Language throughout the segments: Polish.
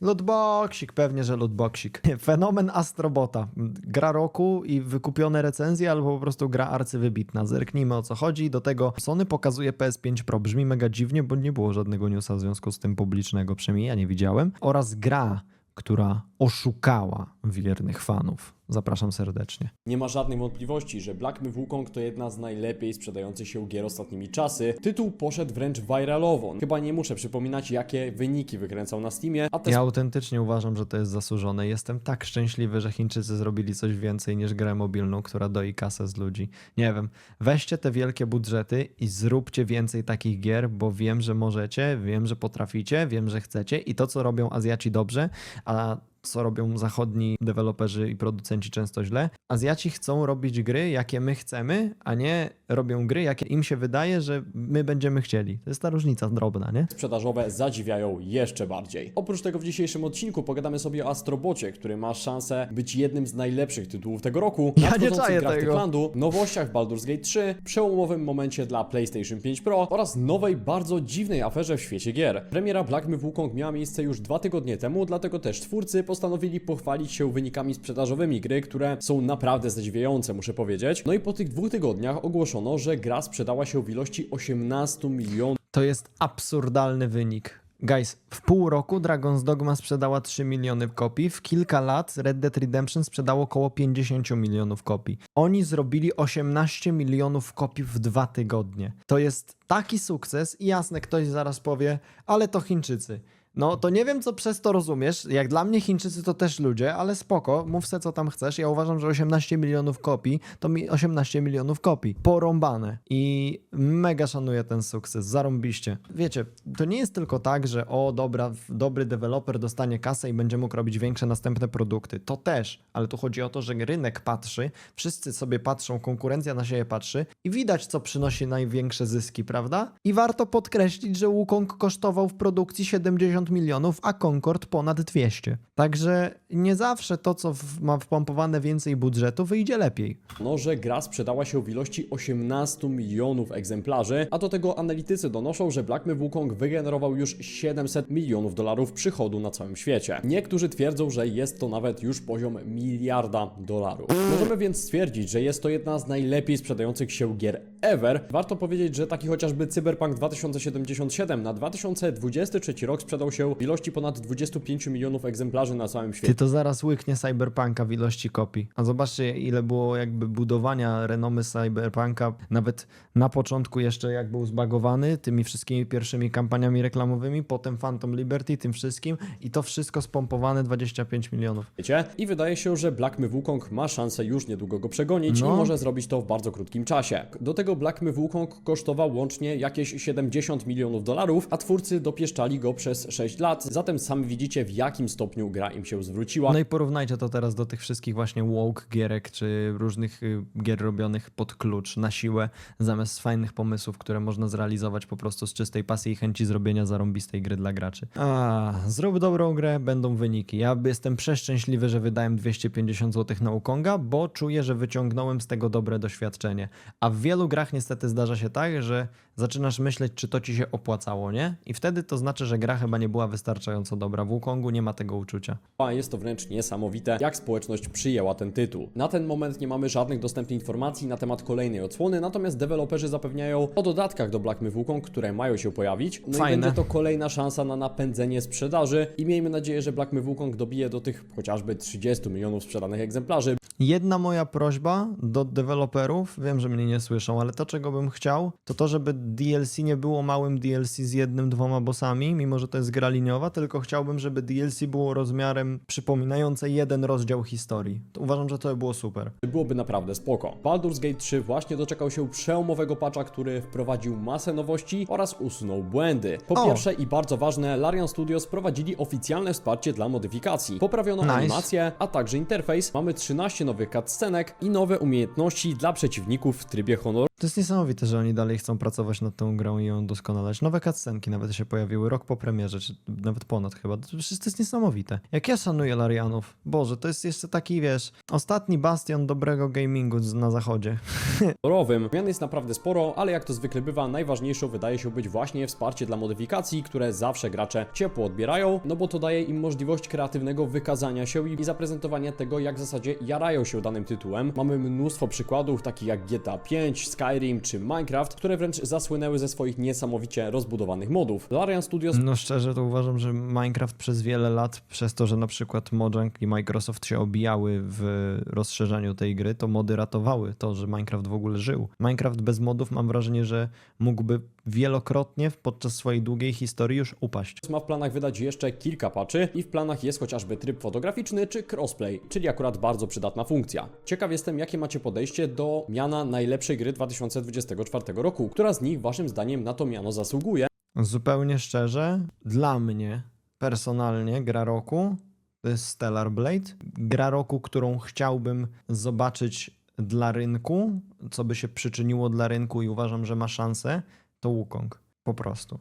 Lootboxik, pewnie, że lootboxik. Fenomen Astrobota. Gra roku i wykupione recenzje, albo po prostu gra arcywybitna. Zerknijmy o co chodzi. Do tego Sony pokazuje PS5 Pro. Brzmi mega dziwnie, bo nie było żadnego newsa w związku z tym publicznego, przynajmniej ja nie widziałem. Oraz gra, która oszukała wiernych fanów. Zapraszam serdecznie. Nie ma żadnej wątpliwości, że Black Myth Wukong to jedna z najlepiej sprzedających się gier ostatnimi czasy. Tytuł poszedł wręcz viralowo. Chyba nie muszę przypominać, jakie wyniki wykręcał na Steamie, a te Ja autentycznie uważam, że to jest zasłużone. Jestem tak szczęśliwy, że Chińczycy zrobili coś więcej niż grę mobilną, która doi kasę z ludzi. Nie wiem, weźcie te wielkie budżety i zróbcie więcej takich gier, bo wiem, że możecie, wiem, że potraficie, wiem, że chcecie i to, co robią Azjaci dobrze, a co robią zachodni deweloperzy i producenci często źle. Azjaci chcą robić gry, jakie my chcemy, a nie robią gry, jakie im się wydaje, że my będziemy chcieli. To jest ta różnica drobna, nie? sprzedażowe zadziwiają jeszcze bardziej. Oprócz tego w dzisiejszym odcinku pogadamy sobie o Astrobocie, który ma szansę być jednym z najlepszych tytułów tego roku. Ja nie czaję tego. Techlandu, nowościach Baldur's Gate 3, przełomowym momencie dla PlayStation 5 Pro oraz nowej, bardzo dziwnej aferze w świecie gier. Premiera Black Myth Wukong miała miejsce już dwa tygodnie temu, dlatego też twórcy postanowili pochwalić się wynikami sprzedażowymi gry, które są naprawdę zadziwiające, muszę powiedzieć. No i po tych dwóch tygodniach ogłoszono, że gra sprzedała się w ilości 18 milionów To jest absurdalny wynik. Guys, w pół roku Dragon's Dogma sprzedała 3 miliony kopii, w kilka lat Red Dead Redemption sprzedało około 50 milionów kopii. Oni zrobili 18 milionów kopii w dwa tygodnie. To jest taki sukces i jasne, ktoś zaraz powie, ale to Chińczycy. No to nie wiem, co przez to rozumiesz. Jak dla mnie Chińczycy to też ludzie, ale spoko, mów se co tam chcesz. Ja uważam, że 18 milionów kopii to mi 18 milionów kopii. Porąbane. I mega szanuję ten sukces, zarąbiście. Wiecie, to nie jest tylko tak, że o dobra, dobry deweloper dostanie kasę i będzie mógł robić większe następne produkty. To też, ale tu chodzi o to, że rynek patrzy, wszyscy sobie patrzą, konkurencja na siebie patrzy i widać, co przynosi największe zyski, prawda? I warto podkreślić, że Wukong kosztował w produkcji 70 milionów, a Concord ponad 200. Także nie zawsze to, co w, ma wpompowane więcej budżetu, wyjdzie lepiej. no, że gra sprzedała się w ilości 18 milionów egzemplarzy, a do tego analitycy donoszą, że Black Myth Wukong wygenerował już 700 milionów dolarów przychodu na całym świecie. Niektórzy twierdzą, że jest to nawet już poziom miliarda dolarów. Możemy więc stwierdzić, że jest to jedna z najlepiej sprzedających się gier ever. Warto powiedzieć, że taki chociażby Cyberpunk 2077 na 2023 rok sprzedał się w ilości ponad 25 milionów egzemplarzy na całym świecie. Ty to zaraz łyknie Cyberpunka w ilości kopii. A zobaczcie, ile było jakby budowania renomy Cyberpunka, nawet na początku jeszcze jak był zbagowany tymi wszystkimi pierwszymi kampaniami reklamowymi, potem Phantom Liberty, tym wszystkim i to wszystko spompowane 25 milionów. Wiecie? I wydaje się, że Black Myth Wukong ma szansę już niedługo go przegonić No. i może zrobić to w bardzo krótkim czasie. Do tego Black Myth Wukong kosztował łącznie jakieś 70 milionów dolarów, a twórcy dopieszczali go przez 6 lat, zatem sami widzicie w jakim stopniu gra im się zwróciła. No i porównajcie to teraz do tych wszystkich właśnie woke gierek, czy różnych y, gier robionych pod klucz, na siłę, zamiast fajnych pomysłów, które można zrealizować po prostu z czystej pasji i chęci zrobienia zarąbistej gry dla graczy. A, zrób dobrą grę, będą wyniki. Ja jestem przeszczęśliwy, że wydałem 250 zł na Ukonga, bo czuję, że wyciągnąłem z tego dobre doświadczenie. A w wielu grach niestety zdarza się tak, że zaczynasz myśleć, czy to ci się opłacało, nie? I wtedy to znaczy, że gra chyba nie była wystarczająco dobra. W Ukongu nie ma tego uczucia. A jest to wręcz niesamowite, jak społeczność przyjęła ten tytuł. Na ten moment nie mamy żadnych dostępnych informacji na temat kolejnej odsłony, natomiast deweloperzy zapewniają o dodatkach do Black Myth Wukong, które mają się pojawić. No Fajne. i będzie to kolejna szansa na napędzenie sprzedaży i miejmy nadzieję, że Black Myth Wukong dobije do tych chociażby 30 milionów sprzedanych egzemplarzy. Jedna moja prośba do deweloperów, wiem, że mnie nie słyszą, ale to, czego bym chciał, to to, żeby DLC nie było małym DLC z jednym, dwoma bossami, mimo że to jest gra liniowa, tylko chciałbym, żeby DLC było rozmiarem przypominające jeden rozdział historii. To uważam, że to by było super. Byłoby naprawdę spoko. Baldur's Gate 3 właśnie doczekał się przełomowego patcha, który wprowadził masę nowości oraz usunął błędy. Po O! pierwsze i bardzo ważne, Larian Studios prowadzili oficjalne wsparcie dla modyfikacji. Poprawiono Nice. animację, a także interfejs. Mamy 13 nowych cutscenek i nowe umiejętności dla przeciwników w trybie honoru. To jest niesamowite, że oni dalej chcą pracować pracować nad tą grą i ją doskonalać. Nowe cutscenki nawet się pojawiły rok po premierze, czy nawet ponad chyba. To to jest niesamowite. Jak ja szanuję Larianów. Boże, to jest jeszcze taki, wiesz, ostatni bastion dobrego gamingu na zachodzie. kolorowym. Zmian jest naprawdę sporo, ale jak to zwykle bywa, najważniejszą wydaje się być właśnie wsparcie dla modyfikacji, które zawsze gracze ciepło odbierają, no bo to daje im możliwość kreatywnego wykazania się i zaprezentowania tego, jak w zasadzie jarają się danym tytułem. Mamy mnóstwo przykładów, takich jak GTA 5, Skyrim czy Minecraft, które wręcz zasłynęły ze swoich niesamowicie rozbudowanych modów. Larian Studios No szczerze to uważam, że Minecraft przez wiele lat, przez to, że na przykład Mojang i Microsoft się obijały w rozszerzaniu tej gry, to mody ratowały to, że Minecraft w ogóle żył. Minecraft bez modów mam wrażenie, że mógłby wielokrotnie podczas swojej długiej historii już upaść. ma w planach wydać jeszcze kilka patchy i w planach jest chociażby tryb fotograficzny czy crossplay, czyli akurat bardzo przydatna funkcja. Ciekaw jestem, jakie macie podejście do miana najlepszej gry 2024 roku, która z nich waszym zdaniem na to miano zasługuje. Zupełnie szczerze, dla mnie personalnie gra roku to jest Stellar Blade. Gra roku, którą chciałbym zobaczyć dla rynku, co by się przyczyniło dla rynku i uważam, że ma szansę, to Wukong. Po prostu.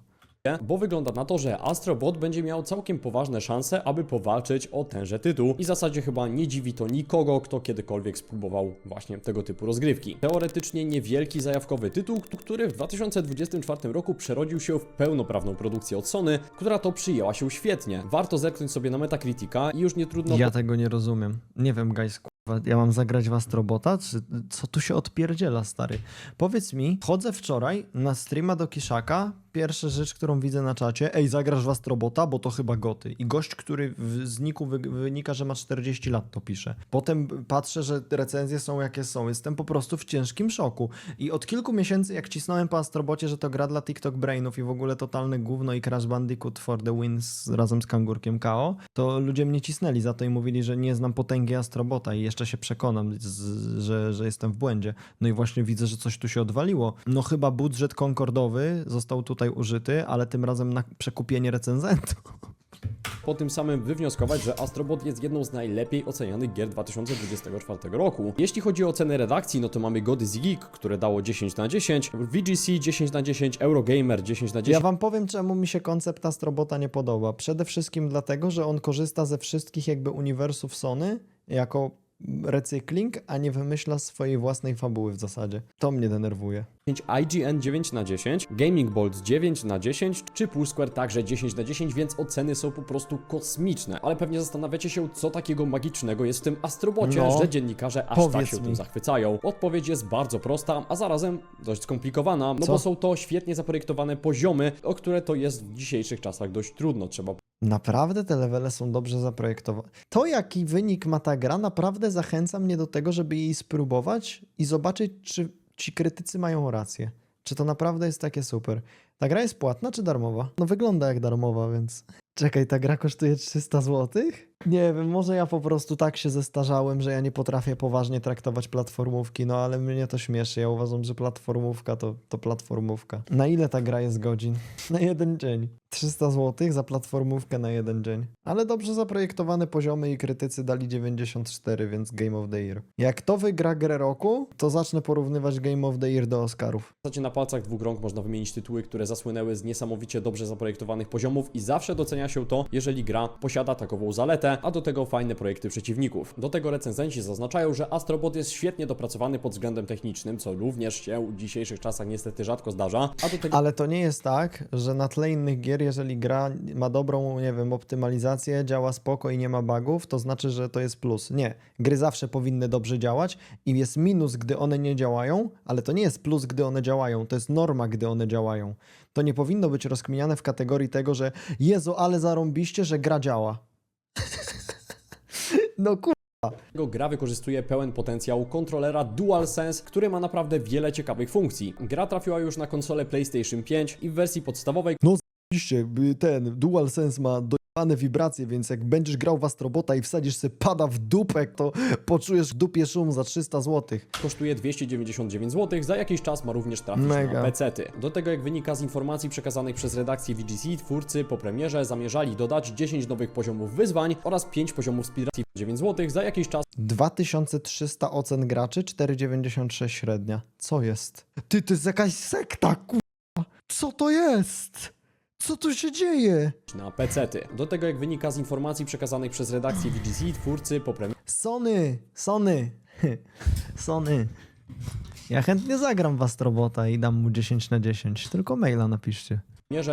bo wygląda na to, że Astrobot będzie miał całkiem poważne szanse, aby powalczyć o tenże tytuł i w zasadzie chyba nie dziwi to nikogo, kto kiedykolwiek spróbował właśnie tego typu rozgrywki. Teoretycznie niewielki zajawkowy tytuł, który w 2024 roku przerodził się w pełnoprawną produkcję od Sony, która to przyjęła się świetnie. Warto zerknąć sobie na Metacritica i już nie trudno Ja tego nie rozumiem. Nie wiem, guys, ja mam zagrać w Astrobota? Czy co tu się odpierdziela, stary? Powiedz mi, chodzę wczoraj na streama do Kiszaka, pierwsza rzecz, którą widzę na czacie, ej, zagrasz w Astrobota, bo to chyba goty. I gość, który w zniku wy, wynika, że ma 40 lat, to pisze. Potem patrzę, że recenzje są jakie są. Jestem po prostu w ciężkim szoku. I od kilku miesięcy, jak cisnąłem po Astrobocie, że to gra dla TikTok Brainów i w ogóle totalne gówno i Crash Bandicoot for the wins razem z Kangurkiem KO, to ludzie mnie cisnęli za to i mówili, że nie znam potęgi Astrobota i jeszcze się przekonam, że, że jestem w błędzie. No i właśnie widzę, że coś tu się odwaliło. No chyba budżet konkordowy został tutaj użyty, ale tym razem na przekupienie recenzentów. po tym samym wywnioskować, że Astrobot jest jedną z najlepiej ocenianych gier 2024 roku. Jeśli chodzi o ceny redakcji, no to mamy Gody z Geek, które dało 10 na 10, VGC 10 na 10, Eurogamer 10 na 10. Ja wam powiem, czemu mi się koncept Astrobota nie podoba. Przede wszystkim dlatego, że on korzysta ze wszystkich jakby uniwersów Sony jako recykling, a nie wymyśla swojej własnej fabuły w zasadzie. To mnie denerwuje. IGN 9 na 10, Gaming Bolt 9 na 10, czy Pulsquare także 10 na 10, więc oceny są po prostu kosmiczne. Ale pewnie zastanawiacie się, co takiego magicznego jest w tym Astrobocie, No, że dziennikarze aż tak się mi. tym zachwycają. Odpowiedź jest bardzo prosta, a zarazem dość skomplikowana, no Co? bo są to świetnie zaprojektowane poziomy, o które to jest w dzisiejszych czasach dość trudno, trzeba Naprawdę te levele są dobrze zaprojektowane. To, jaki wynik ma ta gra, naprawdę zachęca mnie do tego, żeby jej spróbować i zobaczyć, czy ci krytycy mają rację. Czy to naprawdę jest takie super. Ta gra jest płatna czy darmowa? No wygląda jak darmowa, więc... Czekaj, ta gra kosztuje 300 zł? Nie wiem, może ja po prostu tak się zestarzałem, że ja nie potrafię poważnie traktować platformówki, no ale mnie to śmieszy. Ja uważam, że platformówka to, to platformówka. Na ile ta gra jest godzin? Na jeden dzień. 300 zł za platformówkę na jeden dzień. Ale dobrze zaprojektowane poziomy i krytycy dali 94, więc Game of the Year. Jak to wygra grę roku, to zacznę porównywać Game of the Year do Oscarów. W zasadzie na palcach dwóch rąk można wymienić tytuły, które zasłynęły z niesamowicie dobrze zaprojektowanych poziomów i zawsze docenia się to, jeżeli gra posiada takową zaletę, a do tego fajne projekty przeciwników. Do tego recenzenci zaznaczają, że Astrobot jest świetnie dopracowany pod względem technicznym, co również się w dzisiejszych czasach niestety rzadko zdarza, tego Ale to nie jest tak, że na tle innych gier, jeżeli gra ma dobrą, nie wiem, optymalizację, działa spoko i nie ma bugów, to znaczy, że to jest plus. Nie. Gry zawsze powinny dobrze działać i jest minus, gdy one nie działają, ale to nie jest plus, gdy one działają. To jest norma, gdy one działają. To nie powinno być rozkminiane w kategorii tego, że Jezu, ale zarąbiście, że gra działa. No kur... Jego gra wykorzystuje pełen potencjał kontrolera DualSense, który ma naprawdę wiele ciekawych funkcji. Gra trafiła już na konsolę PlayStation 5 i w wersji podstawowej Oczywiście, by ten DualSense ma wibracje, więc jak będziesz grał w Astrobota i wsadzisz sobie pada w dupę, to poczujesz w dupie szum za 300 zł. kosztuje 299 zł, za jakiś czas ma również trafić Mega. na PC-ty. Do tego jak wynika z informacji przekazanych przez redakcję VGC, twórcy po premierze zamierzali dodać 10 nowych poziomów wyzwań oraz 5 poziomów speedrun 9 zł, za jakiś czas 2300 ocen graczy, 4,96 średnia. Co jest? Ty, to jest jakaś sekta, ku... Co to jest? Co tu się dzieje? na PC-ty. Do tego jak wynika z informacji przekazanych przez redakcję VGC, twórcy po premierze Sony, Sony, Sony. Ja chętnie zagram w Astrobota i dam mu 10 na 10, tylko maila napiszcie.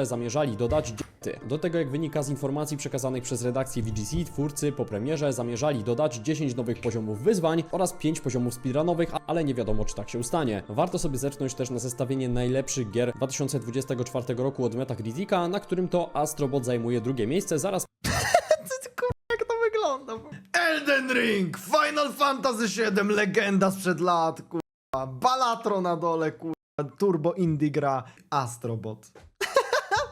Zamierzali dodać diety. Do tego jak wynika z informacji przekazanych przez redakcję VGC, twórcy po premierze zamierzali dodać 10 nowych poziomów wyzwań oraz 5 poziomów speedrunowych, ale nie wiadomo czy tak się stanie. Warto sobie zerknąć też na zestawienie najlepszych gier 2024 roku od Metacritica, na którym to Astrobot zajmuje drugie miejsce zaraz Jak to wygląda? Elden Ring, Final Fantasy VII, legenda sprzed lat, kurwa. Balatro na dole, kurwa. Turbo Indie gra, Astrobot.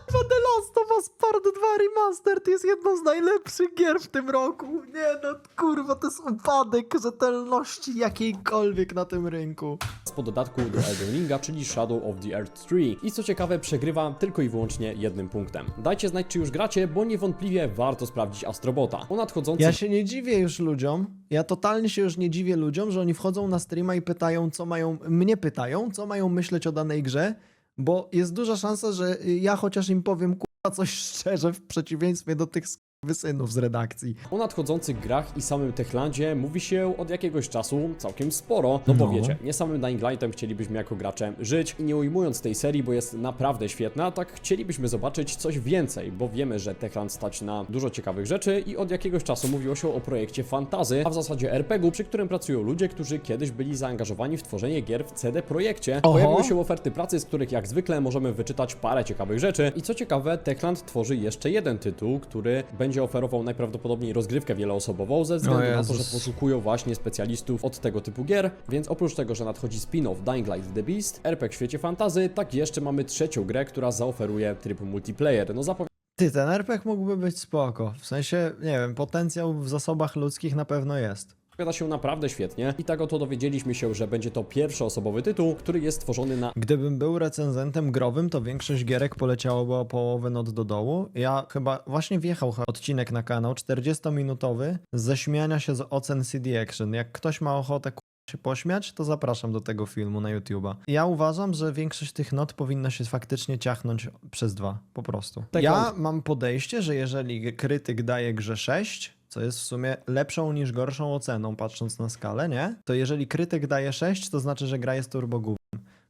Kurwa, The Last of Us Part 2 Remastered jest jedną z najlepszych gier w tym roku. Nie no, kurwa, to jest upadek rzetelności jakiejkolwiek na tym rynku. po dodatku do Elden Ringa, czyli Shadow of the Earth 3. I co ciekawe, przegrywa tylko i wyłącznie jednym punktem. Dajcie znać, czy już gracie, bo niewątpliwie warto sprawdzić Astrobota. O nadchodzący Ja się nie dziwię już ludziom. Ja totalnie się już nie dziwię ludziom, że oni wchodzą na streama i pytają, co mają. Mnie pytają, co mają myśleć o danej grze, bo jest duża szansa, że ja chociaż im powiem kurwa coś szczerze w przeciwieństwie do tych wysynów z redakcji. O nadchodzących grach i samym Techlandzie mówi się od jakiegoś czasu całkiem sporo. No bo No. wiecie, nie samym Dying Lightem chcielibyśmy jako gracze żyć i nie ujmując tej serii, bo jest naprawdę świetna, tak chcielibyśmy zobaczyć coś więcej, bo wiemy, że Techland stać na dużo ciekawych rzeczy i od jakiegoś czasu mówiło się o projekcie Fantazy, a w zasadzie RPG-u, przy którym pracują ludzie, którzy kiedyś byli zaangażowani w tworzenie gier w CD Projekcie. Oho. Pojawiły się oferty pracy, z których jak zwykle możemy wyczytać parę ciekawych rzeczy i co ciekawe, Techland tworzy jeszcze jeden tytuł, który będzie oferował najprawdopodobniej rozgrywkę wieloosobową ze względu na to, że poszukują właśnie specjalistów od tego typu gier, więc oprócz tego, że nadchodzi spin-off Dying Light The Beast, RPG w świecie fantazy, tak jeszcze mamy trzecią grę, która zaoferuje tryb multiplayer. No zapowiada Ty, ten RPG mógłby być spoko. W sensie, nie wiem, potencjał w zasobach ludzkich na pewno jest. Się naprawdę świetnie i tak oto dowiedzieliśmy się, że będzie to pierwszoosobowy tytuł, który jest tworzony na Gdybym był recenzentem growym, to większość gierek poleciałoby o połowę not do dołu. Ja chyba właśnie wjechał odcinek na kanał 40-minutowy ze śmiania się z ocen CD Action. Jak ktoś ma ochotę się pośmiać, to zapraszam do tego filmu na YouTube'a. Ja uważam, że większość tych not powinna się faktycznie ciachnąć przez dwa, po prostu. Tak ja on- mam podejście, że jeżeli krytyk daje grze 6, co jest w sumie lepszą niż gorszą oceną, patrząc na skalę, nie? To jeżeli krytyk daje 6, to znaczy, że gra jest turbogównem.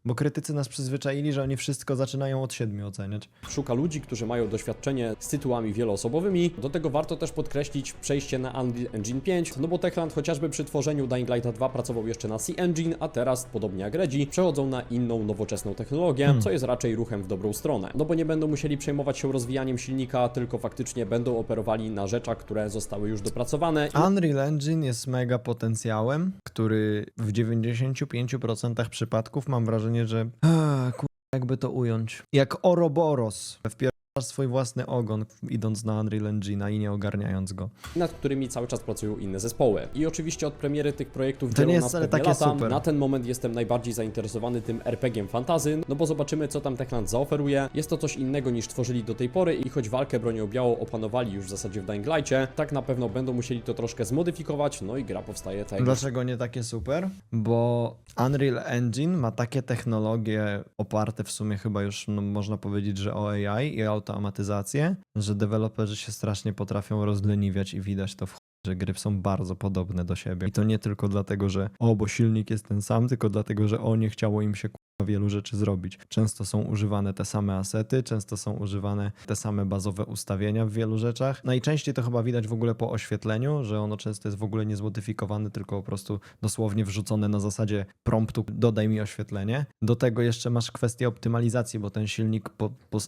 Bo krytycy nas przyzwyczaili, że oni wszystko zaczynają od 7 oceniać. szuka ludzi, którzy mają doświadczenie z tytułami wieloosobowymi. Do tego warto też podkreślić przejście na Unreal Engine 5, no bo Techland chociażby przy tworzeniu Dying Lighta 2 pracował jeszcze na C-Engine, a teraz, podobnie jak Redzi, przechodzą na inną, nowoczesną technologię, co jest raczej ruchem w dobrą stronę. No bo nie będą musieli przejmować się rozwijaniem silnika, tylko faktycznie będą operowali na rzeczach, które zostały już dopracowane. Unreal Engine jest mega potencjałem, który w 95% przypadków mam wrażenie, że a, kur... jakby to ująć. Jak Ouroboros wpierasz swój własny ogon idąc na Unreal Engine'a i nie ogarniając go. nad którymi cały czas pracują inne zespoły. I oczywiście od premiery tych projektów To nie dzielą jest nas takie lata. super. Na ten moment jestem najbardziej zainteresowany tym RPG-iem fantazy, no bo zobaczymy co tam Techland zaoferuje. Jest to coś innego niż tworzyli do tej pory i choć walkę bronią białą opanowali już w zasadzie w Dying Light'cie, tak na pewno będą musieli to troszkę zmodyfikować, no i gra powstaje tak jak Dlaczego nie takie super? Bo Unreal Engine ma takie technologie oparte w sumie chyba już no, można powiedzieć, że o AI i automatyzację, że deweloperzy się strasznie potrafią rozleniwiać i widać to w że gry są bardzo podobne do siebie. I to nie tylko dlatego, że o, bo silnik jest ten sam, tylko dlatego, że o, nie chciało im się wielu rzeczy zrobić. Często są używane te same asety, często są używane te same bazowe ustawienia w wielu rzeczach. Najczęściej to chyba widać w ogóle po oświetleniu, że ono często jest w ogóle niezmodyfikowane, tylko po prostu dosłownie wrzucone na zasadzie promptu dodaj mi oświetlenie. Do tego jeszcze masz kwestię optymalizacji, bo ten silnik po, po,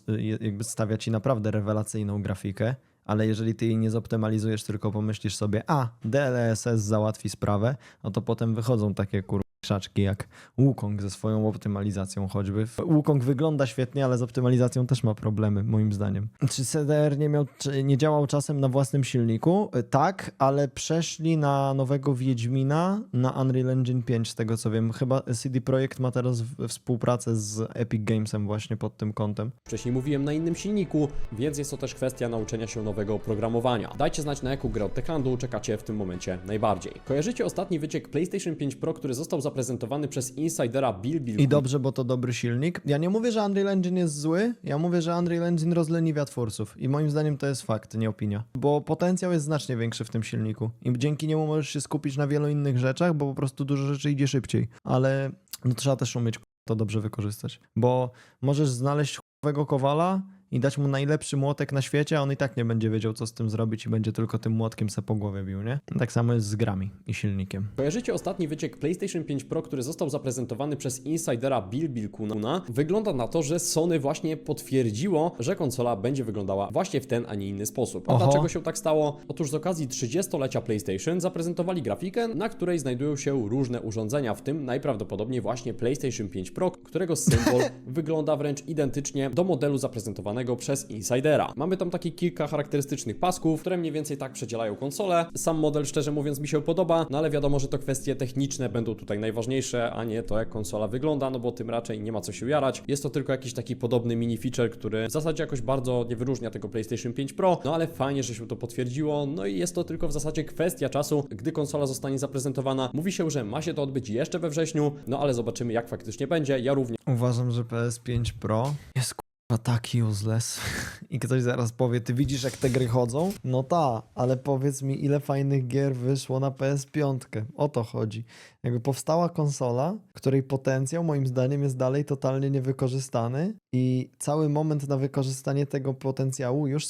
jakby stawia ci naprawdę rewelacyjną grafikę. Ale jeżeli ty jej nie zoptymalizujesz, tylko pomyślisz sobie, a DLSS załatwi sprawę, no to potem wychodzą takie kur krzaczki jak Wukong ze swoją optymalizacją choćby. Wukong wygląda świetnie, ale z optymalizacją też ma problemy, moim zdaniem. Czy CDR nie, miał, czy nie działał czasem na własnym silniku? Y, Tak, ale przeszli na nowego Wiedźmina na Unreal Engine 5, z tego co wiem. Chyba CD Projekt ma teraz współpracę z Epic Gamesem właśnie pod tym kątem. wcześniej mówiłem na innym silniku, więc jest to też kwestia nauczenia się nowego oprogramowania. Dajcie znać na jaką grę od Techlandu czekacie w tym momencie najbardziej. Kojarzycie ostatni wyciek PlayStation 5 Pro, który został zapowiedziany zaprezentowany przez insidera Bill Bill I dobrze, bo to dobry silnik. Ja nie mówię, że Unreal Engine jest zły, ja mówię, że Unreal Engine rozleniwia twórców. I moim zdaniem to jest fakt, nie opinia. Bo potencjał jest znacznie większy w tym silniku. I dzięki niemu możesz się skupić na wielu innych rzeczach, bo po prostu dużo rzeczy idzie szybciej. Ale no, trzeba też umieć to dobrze wykorzystać. Bo możesz znaleźć chowego kowala i dać mu najlepszy młotek na świecie, a on i tak nie będzie wiedział, co z tym zrobić i będzie tylko tym młotkiem se po głowie bił, nie? Tak samo jest z grami i silnikiem. Kojarzycie ostatni wyciek PlayStation 5 Pro, który został zaprezentowany przez insidera Bill Bill Kuna? Wygląda na to, że Sony właśnie potwierdziło, że konsola będzie wyglądała właśnie w ten, a nie inny sposób. A Oho. dlaczego się tak stało? Otóż z okazji 30-lecia PlayStation zaprezentowali grafikę, na której znajdują się różne urządzenia, w tym najprawdopodobniej właśnie PlayStation 5 Pro, którego symbol wygląda wręcz identycznie do modelu zaprezentowanego przez insidera. Mamy tam takie kilka charakterystycznych pasków, które mniej więcej tak przedzielają konsolę. Sam model szczerze mówiąc mi się podoba, no ale wiadomo, że to kwestie techniczne będą tutaj najważniejsze, a nie to jak konsola wygląda, no bo tym raczej nie ma co się jarać. Jest to tylko jakiś taki podobny mini feature, który w zasadzie jakoś bardzo nie wyróżnia tego PlayStation 5 Pro, no ale fajnie, że się to potwierdziło, no i jest to tylko w zasadzie kwestia czasu, gdy konsola zostanie zaprezentowana. Mówi się, że ma się to odbyć jeszcze we wrześniu, no ale zobaczymy jak faktycznie będzie. Ja również Uważam, że PS5 Pro jest kurwa tak useless. I ktoś zaraz powie, ty widzisz jak te gry chodzą? No ta, ale powiedz mi ile fajnych gier wyszło na PS5. O to chodzi. Jakby powstała konsola, której potencjał moim zdaniem jest dalej totalnie niewykorzystany i cały moment na wykorzystanie tego potencjału już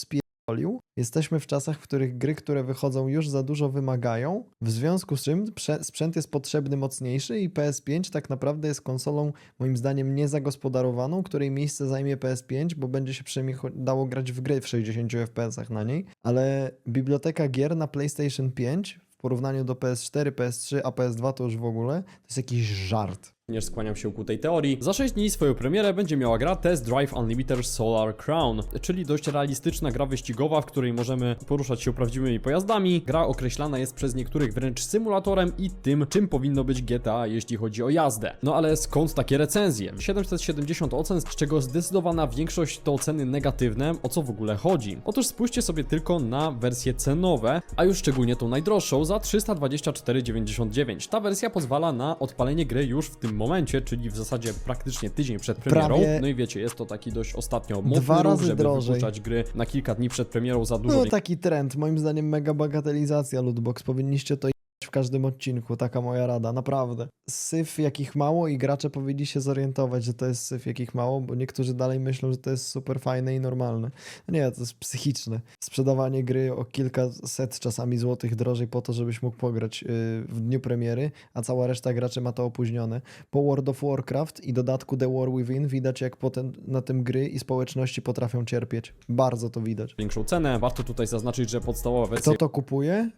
Jesteśmy w czasach, w których gry, które wychodzą już za dużo wymagają, w związku z czym sprzęt jest potrzebny mocniejszy i PS5 tak naprawdę jest konsolą moim zdaniem niezagospodarowaną, której miejsce zajmie PS5, bo będzie się przynajmniej dało grać w gry w 60 FPS na niej, ale biblioteka gier na PlayStation 5 w porównaniu do PS4, PS3, a PS2 to już w ogóle, to jest jakiś żart. Również skłaniam się ku tej teorii. Za 6 dni swoją premierę będzie miała gra Test Drive Unlimited Solar Crown, czyli dość realistyczna gra wyścigowa, w której możemy poruszać się prawdziwymi pojazdami. Gra określana jest przez niektórych wręcz symulatorem i tym, czym powinno być GTA, jeśli chodzi o jazdę. No ale skąd takie recenzje? 770 ocen, z czego zdecydowana większość to oceny negatywne. O co w ogóle chodzi? Otóż spójrzcie sobie tylko na wersje cenowe, a już szczególnie tą najdroższą za 324,99. Ta wersja pozwala na odpalenie gry już w tym momencie, czyli w zasadzie praktycznie tydzień przed premierą. Prawie- No i wiecie, jest to taki dość ostatnio mocny Dwa ruch, razy żeby drożej. wypuszczać gry na kilka dni przed premierą za dużo No taki trend, moim zdaniem mega bagatelizacja lootbox, powinniście to w każdym odcinku, taka moja rada, naprawdę. Syf jakich mało i gracze powinni się zorientować, że to jest syf jakich mało, bo niektórzy dalej myślą, że to jest super fajne i normalne. No Nie, to jest psychiczne. Sprzedawanie gry o kilkaset czasami złotych drożej po to, żebyś mógł pograć yy, w dniu premiery, a cała reszta graczy ma to opóźnione. Po World of Warcraft i dodatku The War Within widać jak potem na tym gry i społeczności potrafią cierpieć. Bardzo to widać. większą cenę. Warto tutaj zaznaczyć, że podstawowa wersja Kto to kupuje?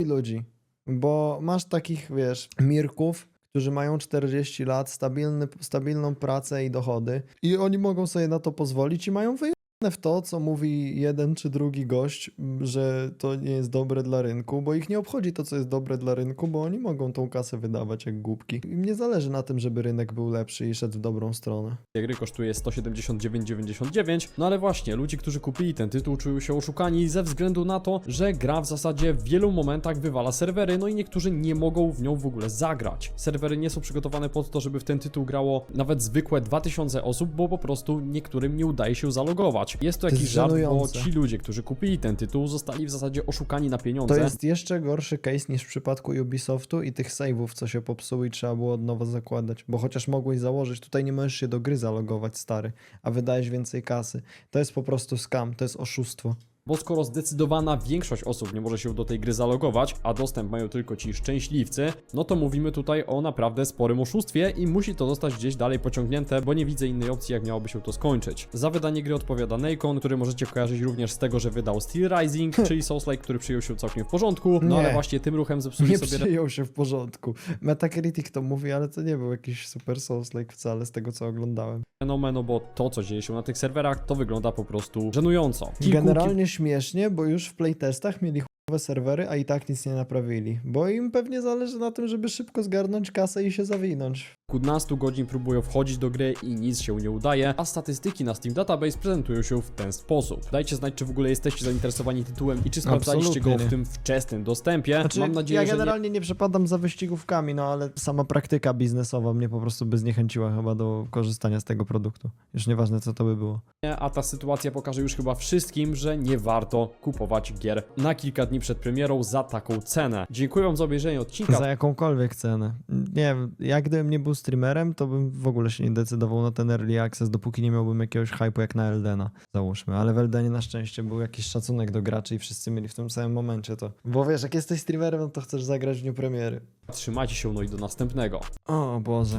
Chuj ludzi. Bo masz takich, wiesz, mirków, którzy mają 40 lat, stabilny, stabilną pracę i dochody i oni mogą sobie na to pozwolić i mają wyjebane w to, co mówi jeden czy drugi gość, że to nie jest dobre dla rynku, bo ich nie obchodzi to, co jest dobre dla rynku, bo oni mogą tą kasę wydawać jak głupki. Im nie zależy na tym, żeby rynek był lepszy i szedł w dobrą stronę. gry kosztuje 179,99. No ale właśnie, ludzie, którzy kupili ten tytuł, czują się oszukani ze względu na to, że gra w zasadzie w wielu momentach wywala serwery, no i niektórzy nie mogą w nią w ogóle zagrać. Serwery nie są przygotowane pod to, żeby w ten tytuł grało nawet zwykłe 2000 osób, bo po prostu niektórym nie udaje się zalogować. Jest to To jakiś żart, bo ci ludzie, którzy kupili ten tytuł, zostali w zasadzie oszukani na pieniądze. To jest jeszcze gorszy case niż w przypadku Ubisoftu i tych save'ów, co się popsuły i trzeba było od nowa zakładać. Bo chociaż mogłeś założyć, tutaj nie możesz się do gry zalogować, stary, a wydajesz więcej kasy. To jest po prostu scam, to jest oszustwo. Bo skoro zdecydowana większość osób nie może się do tej gry zalogować, a dostęp mają tylko ci szczęśliwcy, no to mówimy tutaj o naprawdę sporym oszustwie i musi to zostać gdzieś dalej pociągnięte, bo nie widzę innej opcji, jak miałoby się to skończyć. Za wydanie gry odpowiada Nacon, który możecie kojarzyć również z tego, że wydał Steel Rising, czyli Souls-like, który przyjął się całkiem w porządku, no Nie. ale właśnie tym ruchem zepsuli Nie sobie przyjął się w porządku. Metacritic to mówi, ale to nie był jakiś super Souls-like wcale z tego, co oglądałem. Fenomen, no bo to, co dzieje się na tych serwerach, to wygląda po prostu żenująco. Kilku, Generalnie śmiesznie, bo już w playtestach mieli chujowe serwery, a i tak nic nie naprawili. Bo im pewnie zależy na tym, żeby szybko zgarnąć kasę i się zawinąć. Kilkunastu godzin próbują wchodzić do gry i nic się nie udaje, a statystyki na Steam Database prezentują się w ten sposób. Dajcie znać, czy w ogóle jesteście zainteresowani tytułem i czy sprawdzaliście go w nie. tym wczesnym dostępie. Znaczy, Mam nadzieję, ja że nie... generalnie nie... przepadam za wyścigówkami, no ale sama praktyka biznesowa mnie po prostu by zniechęciła chyba do korzystania z tego produktu. Już nieważne, co to by było. A ta sytuacja pokaże już chyba wszystkim, że nie warto kupować gier na kilka dni przed premierą za taką cenę. Dziękuję Wam za obejrzenie odcinka. Za jakąkolwiek cenę. Nie wiem, jak gdybym nie był streamerem, to bym w ogóle się nie decydował na ten early access, dopóki nie miałbym jakiegoś hype'u jak na Eldena, załóżmy. Ale w Eldenie na szczęście był jakiś szacunek do graczy i wszyscy mieli w tym samym momencie to. Bo wiesz, jak jesteś streamerem, no to chcesz zagrać w dniu premiery. Trzymajcie się, no i do następnego. O Boże.